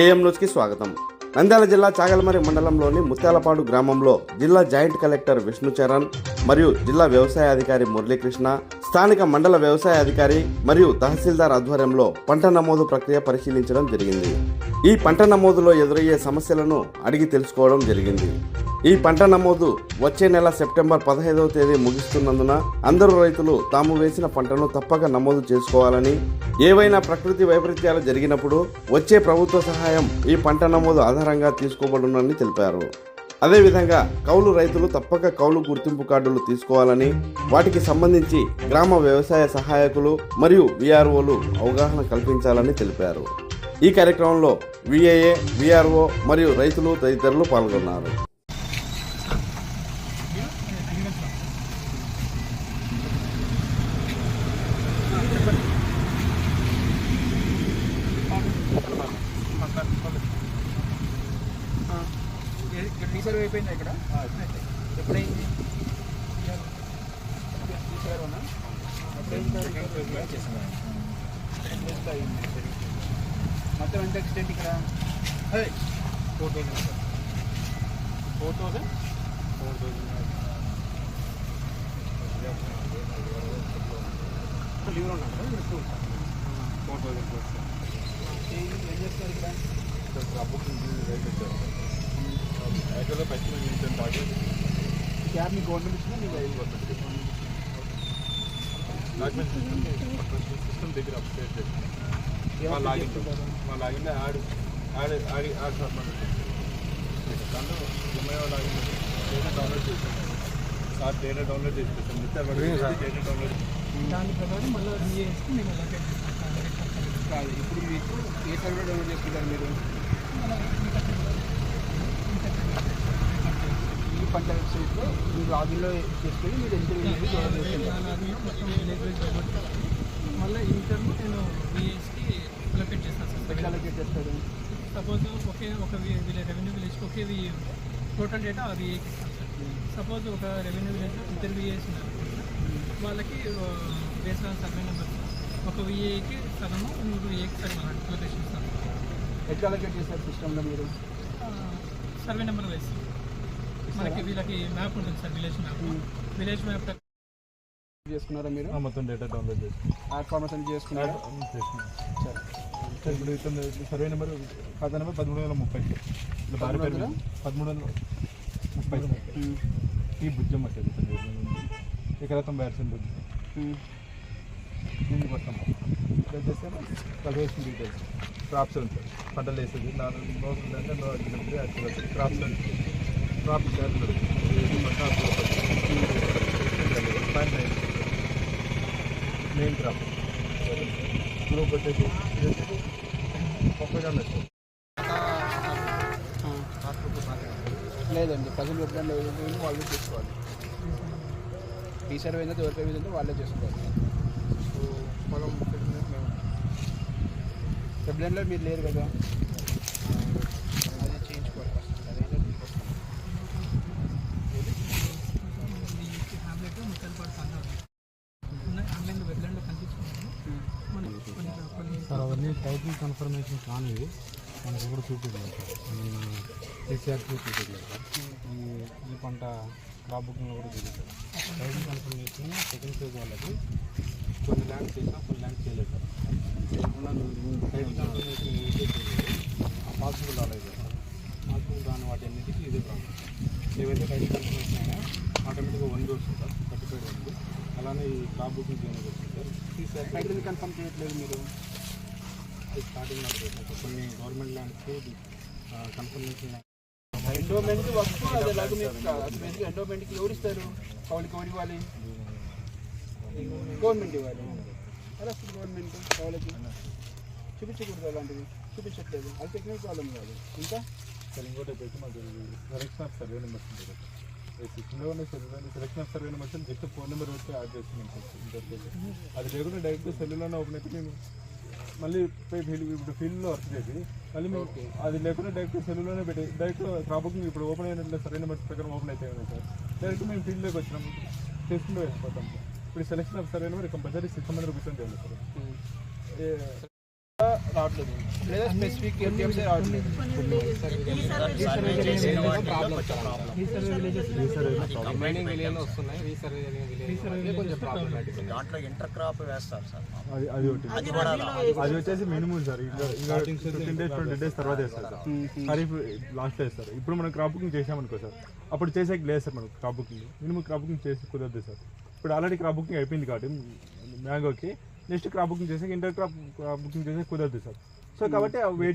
AM న్యూస్కి స్వాగతం. నంద్యాల జిల్లా చాగలమరి మండలంలోని ముత్యాలపాడు గ్రామంలో జిల్లా జాయింట్ కలెక్టర్ విష్ణుచరణ్ మరియు జిల్లా వ్యవసాయ అధికారి మురళీకృష్ణ స్థానిక మండల వ్యవసాయ అధికారి మరియు తహసీల్దార్ ఆధ్వర్యంలో పంట నమోదు ప్రక్రియ పరిశీలించడం జరిగింది. ఈ పంట నమోదులో ఎదురయ్యే సమస్యలను అడిగి తెలుసుకోవడం జరిగింది. ఈ పంట నమోదు వచ్చే నెల సెప్టెంబర్ పదహైదవ తేదీ ముగిస్తున్నందున అందరూ రైతులు తాము వేసిన పంటను తప్పక నమోదు చేసుకోవాలని ఏవైనా ప్రకృతి వైపరీత్యాలు జరిగినప్పుడు వచ్చే ప్రభుత్వ సహాయం ఈ పంట నమోదు ఆధారంగా తీసుకోబడునని తెలిపారు. అదేవిధంగా కౌలు రైతులు తప్పక కౌలు గుర్తింపు కార్డులు తీసుకోవాలని వాటికి సంబంధించి గ్రామ వ్యవసాయ సహాయకులు మరియు విఆర్ఓలు అవగాహన కల్పించాలని తెలిపారు. ఈ కార్యక్రమంలో విఏఏ విఆర్ఓ మరియు రైతులు తదితరులు పాల్గొన్నారు. ఇక్కడ రీసర్వ్ అయిపోయిందా ఇక్కడ? ఎప్పుడైంది? మొత్తం ఎంత ఎక్స్టెంట్ ఇక్కడ? Four thousand four thousand? Four thousand leave ఉన్నాడు ఫోర్ థౌసండ్ ఏం చేస్తారు ఇక్కడ? క్యాబ్ మీ గవర్నమెంట్ ఇచ్చిందా మీ సిస్టమ్ దగ్గర అప్డేట్ చేసి మా లాగిన్? మా login add add add add submit దాంట్లో ఎంఐఓ లాగిన్ డేటా డౌన్లోడ్ చేసాను సార్ డేటా డౌన్లోడ్ చేసేసాను మిగతా డేటా డౌన్లోడ్ దాని ప్రకారం మళ్ళీ మేము అలొకేట్ కాదు ఇప్పుడు మీకు ఏ సర్వర్ డౌన్లోడ్ చేసుకుంటారు మీరు ఈ పంట వెబ్సైట్లో మీ లాగిన్లో చేసుకొని మీరు ఎంత విలేజ్ మళ్ళీ ఇంటర్ను నేను విఏఎస్కి అలొకేట్ చేస్తాను సార్. ఎట్లా అలొకేట్ చేస్తారు? సపోజ్ ఒకే ఒక విలేజ్ రెవెన్యూ విలేజ్కి ఒకే విఏ టోటల్ డేటా ఆ విఏకి ఇస్తాను సార్. సపోజ్ ఒక రెవెన్యూ విలేజ్లో ఇద్దరు విఏస్ ఉన్నారు. వాళ్ళకి బేస్డ్ ఆన్ సర్వే నెంబర్స్ ఒక విఏకి సగము ఇంకొక విఏకి సగం అలొకేషన్ ఇస్తాను ఎట్లా అలొకేట్ చేస్తారు సిస్టంలో మీరు? సర్వే నెంబర్ వైస్ మనకి వీళ్ళకి మ్యాప్ ఉంటుంది sir village map village map చేసుకున్నారా మీరు? మొత్తం డేటా డౌన్లోడ్ చేసి ప్లాట్ఫామ్స్ అన్ని చేసుకున్నారా? సరే. సార్ ఇప్పుడు ఇతను సర్వే నెంబర్ ఖాతా నెంబర్ పదమూడు వందల ముప్పై. ఇట్లా భారీ పేరు మీద పదమూడు వందల ముప్పై. ఈ బుజ్జమ్మ సార్ ఇతను ఎకరాతం బ్యాట్స్ బుజ్జి ఉమ్. దీనికి వస్తాం ఇక్కడ చేస్తే కల్వేషన్ డీటెయిల్స్ క్రాప్స్ ఉంది సార్ పంటలు వేసేది. నా నోస్ ఉందంటే no agreement actual crops crop చేతులు మెయిన్ క్రాప్ గ్రూప్ వచ్చేసి ఆ. లేదండి ప్రజలు ఎప్పుడైనా లేదు వాళ్ళే చేసుకోవాలి రీసర్వ్ అయినా ఎవరి మీద ఉంటే వాళ్ళే చేసుకోవాలి సో మేము ఎప్పుడైనా మీరు లేరు కదా సార్ అవన్నీ టైటిల్ కన్ఫర్మేషన్ కానివి. మనకు ఎవరు చూపించలేదు సార్. రీచార్జ్ చూపించలేదు సార్. ఈ ఈ పంట క్రాప్ బుకింగ్లో కూడా చూపించలేదు టైటిల్ కన్ఫర్మేషన్ సెకండ్ ఫేజ్ వాళ్ళకి కొన్ని ల్యాండ్ చేసినా కొన్ని ల్యాండ్ చేయలేదు సార్. టైటిల్ కన్ఫర్మేషన్ ఏదైతే చేయలేదు. ఆ పాసిబుల్ రాలేదు సార్. పాసిబుల్ దాని వాటి అన్నిటికీ ఇదే ప్రాబ్లం. ఏవైతే టైటిల్ కన్ఫర్మేషన్ అయినా ఆటోమేటిక్గా వన్ వస్తుంది సార్ సర్టిఫైడ్ ఉంది అలానే ఈ క్రాప్ బుకింగ్ అనేది వస్తుంది సార్. ఈ టైటిల్ కన్ఫర్మ్ చేయట్లేదు మీరు? స్టార్టింగ్ కొన్ని గవర్నమెంట్ ల్యాండ్స్కి కన్ఫర్మేషన్ ఎండోమెంట్ వస్తూ అది ఎలాగో మీకు బేసిక్ ఎండోమెంట్కి ఎవరు ఇస్తారు కౌలుకి ఎవరు ఇవ్వాలి. గవర్నమెంట్ ఇవ్వాలి. వస్తుంది గవర్నమెంట్ కౌలకి చూపించకూడదు అలాంటివి. చూపించట్లేదు. అది టెక్నికల్ ప్రాబ్లం కాదు. ఇంకా? సార్ ఇంకోటి వచ్చేసి మాకు సెలెక్షన్ ఆఫ్ సర్వే నెంబర్స్ ఉంటుంది కదా. సిస్టంలో ఉన్న selection of survey numbers just phone number వచ్చి యాడ్ చేస్తున్నాం ఇంటర్ఫేస్ అది లేకుండా డైరెక్ట్ సెల్లులోనే ఓపెన్ అయితే మేము మళ్ళీ ఇప్పుడు ఫీల్డ్లో వర్క్ చేసి మళ్ళీ మేము అది లేకుండా డైరెక్ట్ సెల్లులోనే పెట్టి డైరెక్ట్ క్రాబుకింగ్ ఇప్పుడు ఓపెన్ అయిన సర్వే నెంబర్స్ ప్రకారం ఓపెన్ అయితే సార్? డైరెక్ట్ మేము ఫీల్డ్లోకి వచ్చినాం చేసుకుంటూ వెళ్ళిపోతాం సార్ ఇప్పుడు selection of survey number compulsory six hundred rupees చేయాలి సార్ ఏ- రావట్లేదు. లేదా స్పెసిఫిక్ ఏటీఎంసే రావట్లేదు. కంబైనింగ్ విలేజ్ వస్తున్నాయి. రీసర్వే జరిగిన విలేజ్ కొంచెం ప్రాబ్లమాటిక్ దాంట్లో ఇంటర్ క్రాప్ వేస్తారు సార్. అది అది ఒకటి. అది కూడా అది వచ్చేసి మినిమం సార్. ఇంకా ఇంకా ఫిఫ్టీన్ డేస్ ట్వంటీ డేస్ తర్వాత వేస్తారు సార్. ఖరీఫ్ లాస్ట్ వేస్తారు. ఇప్పుడు మనం క్రాప్ బుకింగ్ చేసామనుకో సార్. అప్పుడు చేసే లేదు సార్ మనకు crop booking minimum crop booking చేసి కుదరదు సార్. ఇప్పుడు ఆల్రెడీ క్రాప్ బుకింగ్ అయిపోయింది కాబట్టి మ్యాంగోకి నెక్స్ట్ క్రాప్ బుకింగ్ చేసాక ఇంటర్ క్రాప్ క్రాప్ బుకింగ్ చేసే కుదరదు సార్. సో కాబట్టి వెయిట్